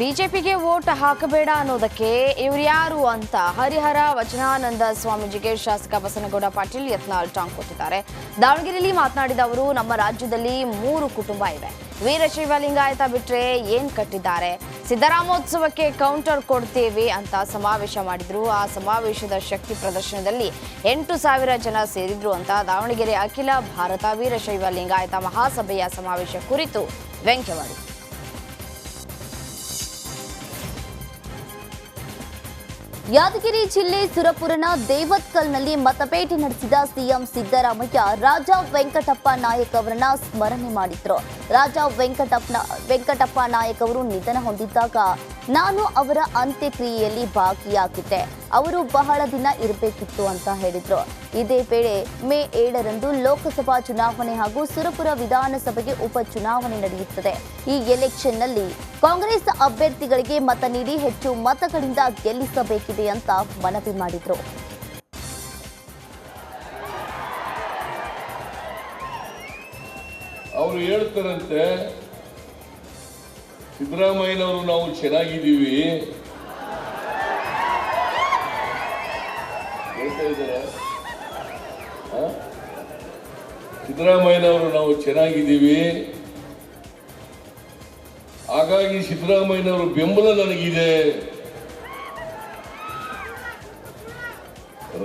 ಬಿಜೆಪಿಗೆ ವೋಟ್ ಹಾಕಬೇಡ ಅನ್ನೋದಕ್ಕೆ ಇವ್ರು ಅಂತ ಹರಿಹರ ವಚನಾನಂದ ಸ್ವಾಮೀಜಿಗೆ ಶಾಸಕ ಬಸನಗೌಡ ಪಾಟೀಲ್ ಯತ್ನಾಳ್ ಟಾಂಗ್ ಕೊಟ್ಟಿದ್ದಾರೆ. ದಾವಣಗೆರೆಯಲ್ಲಿ ಮಾತನಾಡಿದ ಅವರು, ನಮ್ಮ ರಾಜ್ಯದಲ್ಲಿ ಮೂರು ಕುಟುಂಬ ಇವೆ. ವೀರಶೈವ ಲಿಂಗಾಯತ ಬಿಟ್ರೆ ಏನ್ ಕಟ್ಟಿದ್ದಾರೆ? ಸಿದ್ದರಾಮೋತ್ಸವಕ್ಕೆ ಕೌಂಟರ್ ಕೊಡ್ತೇವೆ ಅಂತ ಸಮಾವೇಶ ಮಾಡಿದ್ರು. ಆ ಸಮಾವೇಶದ ಶಕ್ತಿ ಪ್ರದರ್ಶನದಲ್ಲಿ ಎಂಟು ಸಾವಿರ ಜನ ಸೇರಿದ್ರು ಅಂತ ದಾವಣಗೆರೆ ಅಖಿಲ ಭಾರತ ವೀರಶೈವ ಲಿಂಗಾಯತ ಮಹಾಸಭೆಯ ಸಮಾವೇಶ ಕುರಿತು ವ್ಯಂಗ್ಯವಾಡಿದ್ರು ಯಾದಗಿರಿ ಜಿಲ್ಲೆ ಸುರಪುರನ ದೇವತ್ಕಲ್ನಲ್ಲಿ ಮತಪೇಟೆ ನಡೆಸಿದ ಸಿಎಂ ಸಿದ್ದರಾಮಯ್ಯ, ರಾಜ ವೆಂಕಟಪ್ಪ ನಾಯಕ್ ಅವರನ್ನ ಸ್ಮರಣೆ ಮಾಡಿದ್ರು. ರಾಜ ವೆಂಕಟಪ್ಪ ವೆಂಕಟಪ್ಪ ನಾಯಕ್ ಅವರು ನಿಧನ ಹೊಂದಿದ್ದಾಗ ನಾನು ಅವರ ಅಂತ್ಯಕ್ರಿಯೆಯಲ್ಲಿ ಭಾಗಿಯಾಗಿದ್ದೆ. ಅವರು ಬಹಳ ದಿನ ಇರಬೇಕಿತ್ತು ಅಂತ ಹೇಳಿದ್ರು. ಇದೇ ವೇಳೆ ಮೇ ಏಳರಂದು ಲೋಕಸಭಾ ಚುನಾವಣೆ ಹಾಗೂ ಸುರಪುರ ವಿಧಾನಸಭೆಗೆ ಉಪಚುನಾವಣೆ ನಡೆಯುತ್ತದೆ. ಈ ಎಲೆಕ್ಷನ್ನಲ್ಲಿ ಕಾಂಗ್ರೆಸ್ ಅಭ್ಯರ್ಥಿಗಳಿಗೆ ಮತ ನೀಡಿ ಹೆಚ್ಚು ಮತಗಳಿಂದ ಗೆಲ್ಲಿಸಬೇಕಿದೆ ಅಂತ ಮನವಿ ಮಾಡಿದ್ರು. ಅವರು ಹೇಳ್ತಾರಂತೆ, ಸಿದ್ದರಾಮಯ್ಯನವರು ನಾವು ಚೆನ್ನಾಗಿದ್ದೀವಿ. ಸಿದ್ದರಾಮಯ್ಯನವರು ನಾವು ಚೆನ್ನಾಗಿದ್ದೀವಿ. ಹಾಗಾಗಿ ಸಿದ್ದರಾಮಯ್ಯನವರು ಬೆಂಬಲ ನನಗಿದೆ.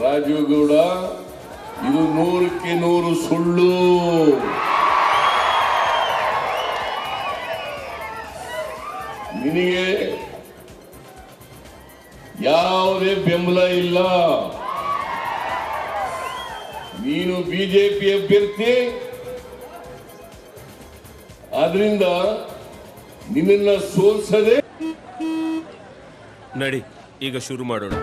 ರಾಜೀವ್ಗೌಡ ಇದು ನೂರಕ್ಕೆ ನೂರು ಸುಳ್ಳು. ನಿನಗೆ ಯಾವುದೇ ಬೆಂಬಲ ಇಲ್ಲ. ನೀನು ಬಿಜೆಪಿ ಅಭ್ಯರ್ಥಿ. ಆದ್ರಿಂದ ನಿನ್ನ ಸೋಲ್ಸದೆ ನಡಿ ಈಗ ಶುರು ಮಾಡೋಣ.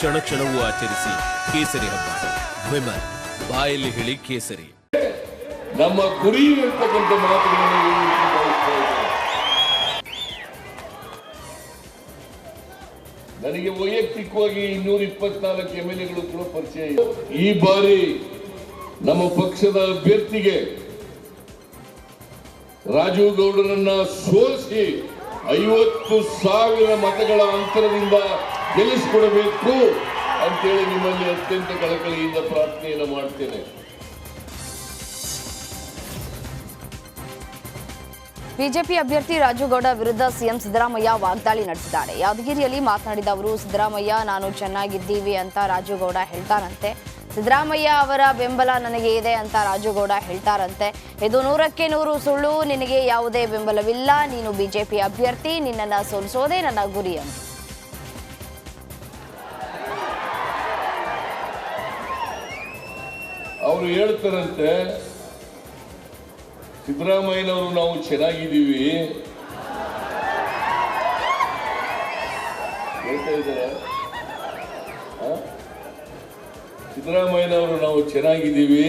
ಕ್ಷಣ ಕ್ಷಣವೂ ಆಚರಿಸಿ ಕೇಸರಿ ಹಬ್ಬ. ವಿಮಲ್, ಬಾಯಲ್ಲಿ ಹೇಳಿ ಕೇಸರಿ. ನಮ್ಮ ಗುರಿ ಇರ್ತಕ್ಕಂಥ ಮಾತುಗಳನ್ನು. ನನಗೆ ವೈಯಕ್ತಿಕವಾಗಿ ಇನ್ನೂರ ಇಪ್ಪತ್ನಾಲ್ಕು ಎಂ ಎಲ್ ಎಗಳು ಕೂಡ ಪರಿಚಯ ಇದೆ ಈ ಬಾರಿ ನಮ್ಮ ಪಕ್ಷದ ಅಭ್ಯರ್ಥಿಗೆ ರಾಜೀವ್ ಗೌಡರನ್ನ ಸೋಲಿಸಿ ಐವತ್ತು ಸಾವಿರ ಮತಗಳ ಅಂತರದಿಂದ ಗೆಲ್ಲಿಸಿಕೊಡಬೇಕು ಅಂತೇಳಿ ನಿಮ್ಮಲ್ಲಿ ಅತ್ಯಂತ ಕಳಕಳಿಯಿಂದ ಪ್ರಾರ್ಥನೆಯನ್ನು ಮಾಡ್ತೇನೆ. ಬಿಜೆಪಿ ಅಭ್ಯರ್ಥಿ ರಾಜುಗೌಡ ವಿರುದ್ಧ ಸಿಎಂ ಸಿದ್ದರಾಮಯ್ಯ ವಾಗ್ದಾಳಿ ನಡೆಸಿದ್ದಾರೆ. ಯಾದಗಿರಿಯಲ್ಲಿ ಮಾತನಾಡಿದ ಅವರು, ಸಿದ್ದರಾಮಯ್ಯ, ನಾನು ಚೆನ್ನಾಗಿದ್ದೀವಿ ಅಂತ ರಾಜುಗೌಡ ಹೇಳ್ತಾರಂತೆ. ಸಿದ್ದರಾಮಯ್ಯ ಅವರ ಬೆಂಬಲ ನನಗೆ ಇದೆ ಅಂತ ರಾಜುಗೌಡ ಹೇಳ್ತಾರಂತೆ. ಇದು ನೂರಕ್ಕೆ ನೂರು ಸುಳ್ಳು, ನಿನಗೆ ಯಾವುದೇ ಬೆಂಬಲವಿಲ್ಲ. ನೀನು ಬಿಜೆಪಿ ಅಭ್ಯರ್ಥಿ, ನಿನ್ನನ್ನು ಸೋಲಿಸೋದೇ ನನ್ನ ಗುರಿ ಅಂತ. ಅವರು ಹೇಳ್ತಾರಂತೆ, ಸಿದ್ದರಾಮಯ್ಯನವರು ನಾವು ಚೆನ್ನಾಗಿದ್ದೀವಿ. ಹೇಳ್ತಾ ಇದ್ದಾರೆ. ಸಿದ್ದರಾಮಯ್ಯನವರು ನಾವು ಚೆನ್ನಾಗಿದ್ದೀವಿ.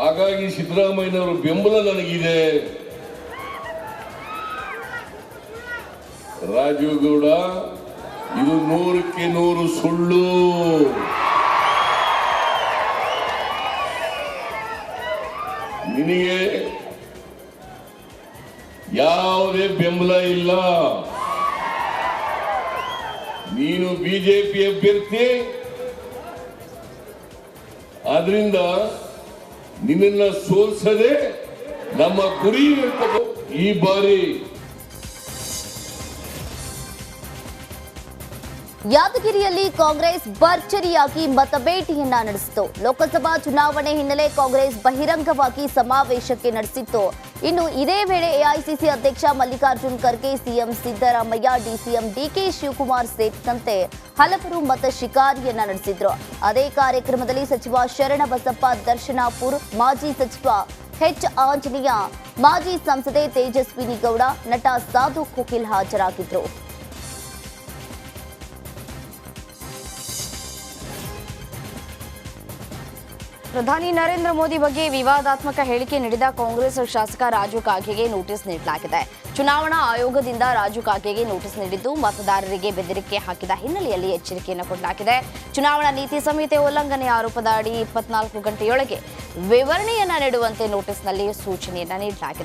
ಹಾಗಾಗಿ ಸಿದ್ದರಾಮಯ್ಯನವರು ಬೆಂಬಲ ನನಗಿದೆ. ರಾಜೀವ್ ಗೌಡ, ಇದು ನೂರಕ್ಕೆ ನೂರು ಸುಳ್ಳು. ನಿನಗೆ ಯಾವುದೇ ಬೆಂಬಲ ಇಲ್ಲ. ನೀನು ಬಿಜೆಪಿ ಅಭ್ಯರ್ಥಿ. ಆದ್ರಿಂದ ನಿನ್ನನ್ನ ಸೋಲ್ಸದೆ ನಮ್ಮ ಗುರಿ ಈ ಬಾರಿ ಯಾದಗಿರಿಯಲ್ಲಿ ಕಾಂಗ್ರೆಸ್ ಭರ್ಜರಿಯಾಗಿ ಮತಭೇಟಿಯನ್ನ ನಡೆಸಿತು. ಲೋಕಸಭಾ ಚುನಾವಣೆ ಹಿನ್ನೆಲೆ ಕಾಂಗ್ರೆಸ್ ಬಹಿರಂಗವಾಗಿ ಸಮಾವೇಶಕ್ಕೆ ನಡೆಸಿತ್ತು. ಇನ್ನು ಇದೇ ವೇಳೆ ಎಐಸಿಸಿ ಅಧ್ಯಕ್ಷ Mallikarjun Kharge, CM Siddaramaiah, DCM DK Shivakumar ಸೇರಿದಂತೆ ಹಲವರು ಮತ ಶಿಕಾರಿಯನ್ನ ನಡೆಸಿದ್ರು. ಅದೇ ಕಾರ್ಯಕ್ರಮದಲ್ಲಿ ಸಚಿವ ಶರಣಬಸಪ್ಪ ದರ್ಶನಾಪುರ್, ಮಾಜಿ ಸಚಿವ ಎಚ್ ಆಂಜನೇಯ, ಮಾಜಿ ಸಂಸದೆ ತೇಜಸ್ವಿನಿ ಗೌಡ, ನಟ ಸಾಧು ಕೋಕಿಲ್ ಹಾಜರಾಗಿದ್ರು. ಪ್ರಧಾನಿ ನರೇಂದ್ರ ಮೋದಿ ಬಗ್ಗೆ ವಿವಾದಾತ್ಮಕ ಹೇಳಿಕೆ ನೀಡಿದ ಕಾಂಗ್ರೆಸ್ ಶಾಸಕ ರಾಜು ಕಾಗೆಗೆ ನೋಟಿಸ್ ನೀಡಲಾಗಿದೆ. ಚುನಾವಣಾ ಆಯೋಗದಿಂದ ರಾಜು ಕಾಗೆಗೆ ನೋಟಿಸ್ ನೀಡಿದ್ದು ಮತದಾರರಿಗೆ ಬೆದರಿಕೆ ಹಾಕಿದ ಹಿನ್ನೆಲೆಯಲ್ಲಿ ಎಚ್ಚರಿಕೆಯನ್ನು ಕೊಡಲಾಗಿದೆ. ಚುನಾವಣಾ ನೀತಿ ಸಂಹಿತೆ ಉಲ್ಲಂಘನೆ ಆರೋಪದ ಅಡಿ ಇಪ್ಪತ್ನಾಲ್ಕು ಗಂಟೆಯೊಳಗೆ ವಿವರಣೆಯನ್ನ ನೀಡುವಂತೆ ನೋಟಿಸ್ನಲ್ಲಿ ಸೂಚನೆಯನ್ನ ನೀಡಲಾಗಿದೆ.